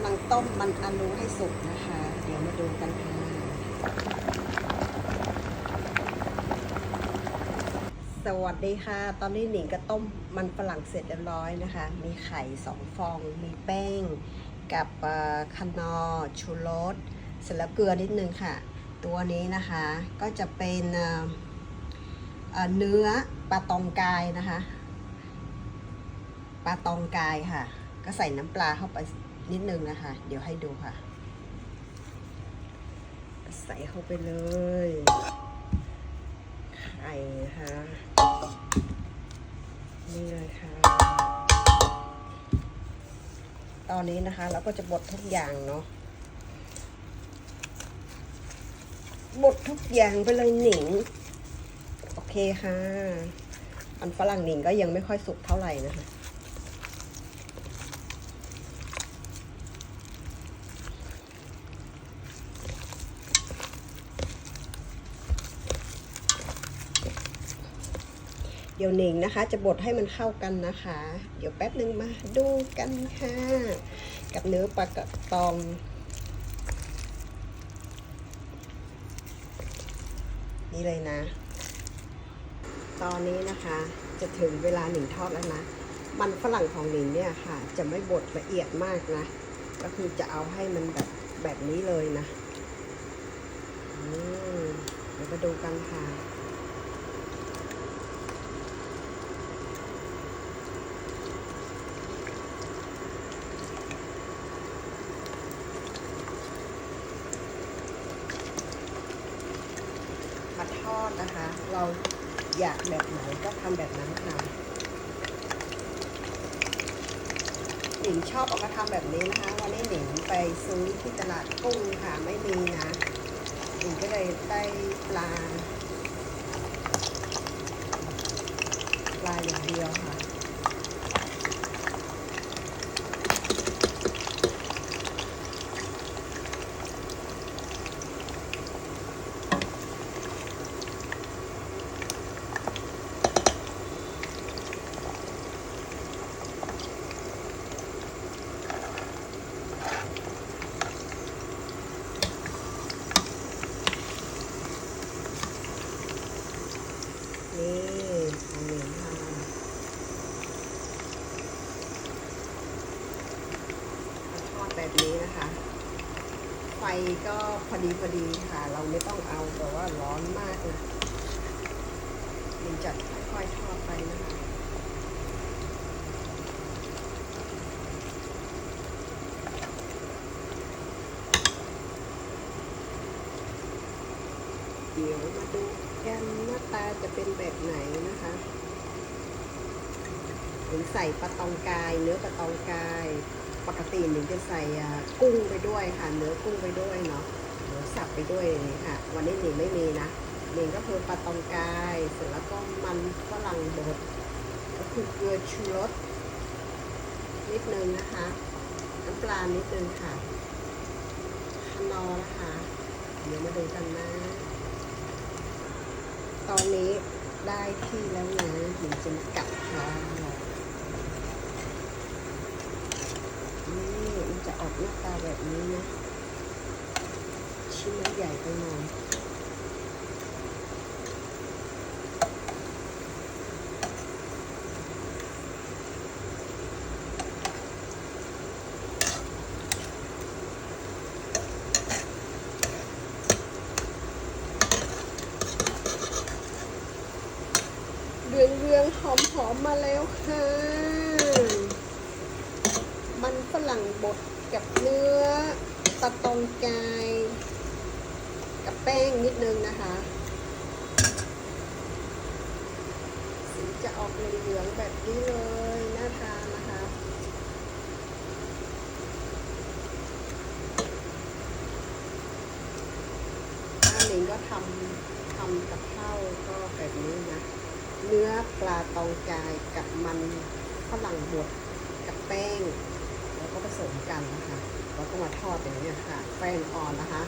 ำลังต้มมันอาลูให้สุกนะคะ เดี๋ยวมาดูกันค่ะ สวัสดีค่ะ ตอนนี้หนิงก็ต้มมันฝรั่งเสร็จเรียบร้อยนะคะ มีไข่สองฟอง มีแป้ง กับเอ่อคานอชูรสเสร็จแล้วเกลือนิดนึงค่ะ ตัวนี้นะคะก็จะเป็นเนื้อปลาตองกายนะคะ ปลาตองกายค่ะ ก็ใส่น้ำปลาเข้าไป นิดนึงนะคะ เดี๋ยวให้ดูค่ะ ใส่เข้าไปเลยไข่นะคะนี่เลยค่ะ ตอนนี้นะคะเราก็จะบดทุกอย่างเนาะบดทุกอย่างไปเลยหนิง โอเคค่ะ อันฝรั่งหนิงก็ยังไม่ค่อยสุกเท่าไหร่นะคะ เดี๋ยวหนิงนะคะ จะบดให้มันเข้ากันนะคะ เดี๋ยวแป๊บนึงมาดูกันค่ะ กับเนื้อปลากระตองนี่เลยนะ ตอนนี้นะคะจะถึงเวลาหนิงทอดแล้วนะ มันฝรั่งของหนิงเนี่ยค่ะ จะไม่บดละเอียดมากนะ ก็คือจะเอาให้มันแบบแบบนี้เลยนะอืมเดี๋ยวมาดูกันค่ะ อดนะคะ เราอยากแบบไหนก็ทำแบบนั้นค่ะหนิงชอบเอามาทำแบบนี้นะคะ วันนี้หนิงไปซื้อที่ตลาดกุ้งค่ะไม่มีนะหนิงก็เลยได้ปลาปลาอย่างเดียวค่ะ นี่ของหนิงค่ะมาทอดแบบนี้นะคะ ไฟก็พอดีพอดีค่ะ เราไม่ต้องเอาแบบว่าร้อนมากนะมันจะค่อยๆทอดไปนะคะเดี๋ยวมาดูกันหน้าตาจะเป็นแบบไหนนะคะ หรือใส่ปลาตองกาย เนื้อปลาตองกาย ปกติหนึ่งจะใส่กุ้งไปด้วยค่ะ เนื้อกุ้งไปด้วยเนาะเนื้อสับไปด้วยอย่างนี้ค่ะ วันนี้หนิงไม่มีนะหนิงก็คือปลาตองกาย เสร็จแล้วก็มันฝรั่งบดก็คือเกลือชูรสนิดนึงนะคะน้ำปลานิดนึงค่ะนอร์นะคะ เดี๋ยวมาดูกันนะ ตอนนี้ได้ที่แล้วนะหนูจะมากลับค่ะนี่มันจะ ออกหน้าตาแบบนี้นะชิ้นมันใหญ่ไปหน่อยเรืองเรืองหอมหอมๆมาแล้วค่ะ มันฝรั่งบดกับเนื้อตะตองกาย กับแป้งนิดนึงนะคะ สีจะออกเหลืองๆแบบนี้เลยน่าทานนะคะ อันนี้ก็ทำทำกับข้าวก็แบบนี้นะ เนื้อปลาตองกายกับมันฝรั่งบดกับแป้ง แล้วก็ผสมกันนะคะ แล้วก็มาทอดอย่างนี้ค่ะ แป้งอ่อนนะคะ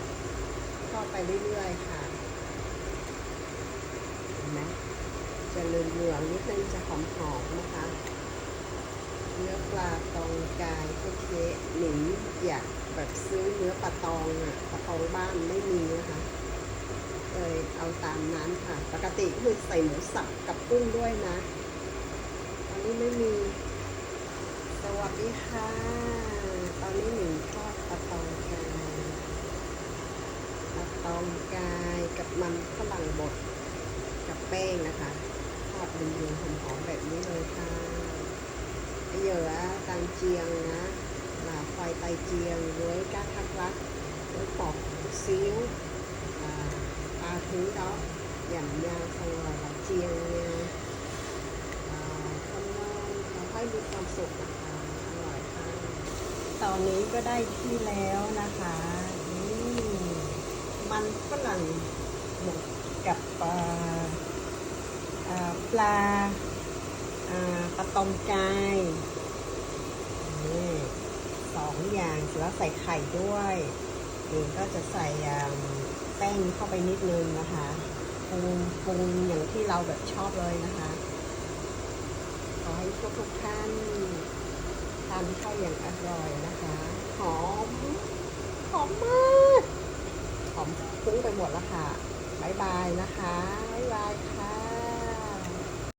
ทอดไปเรื่อยๆค่ะ เห็นไหม จะเหลืองๆนิดนึงจะหอมๆนะคะ เนื้อปลาตองกายเทะๆหนิงอยากแบบซื้อเนื้อปลาตองอะปลาตองบ้านไม่มีนะคะเลยเอาตามนั้นค่ะ ปกติก็คือใส่หมูสับกับกุ้งด้วยนะตอนนี้ไม่มี สวัสดีค่ะ ตอนนี้หนิงทอดปลาตองกายปลาตองกายกับมันฝรั่งบดกับแป้งนะคะ ทอดเป็นยืนหอมๆแบบนี้เลยค่ะไอเหย เจียงนะหลาไฟไตเจียง với các thắc lắc với bột chút xíu à, ba thứ đó dành nhau xong rồi là chiên nhau à, thơm ngon và thấy มีความสุขนะคะอร่อยค่ะตอนนี้ก็ได้ที่แล้วนะคะนี่มันฝรั่งหมกกับปลาปลาอ่าปลาตองกาย นี่สองอย่างเสร็จแล้วใส่ไข่ด้วยนี่ก็จะใส่แป้งเข้าไปนิดนึงนะคะปรุงปรุงอย่างที่เราแบบชอบเลยนะคะ ขอให้ทุกทุกๆท่านทานข้าวอย่างอร่อยนะคะ หอม หอมมากหอมฟุ้งไปหมดแล้วค่ะบายบายนะคะบายบายค่ะ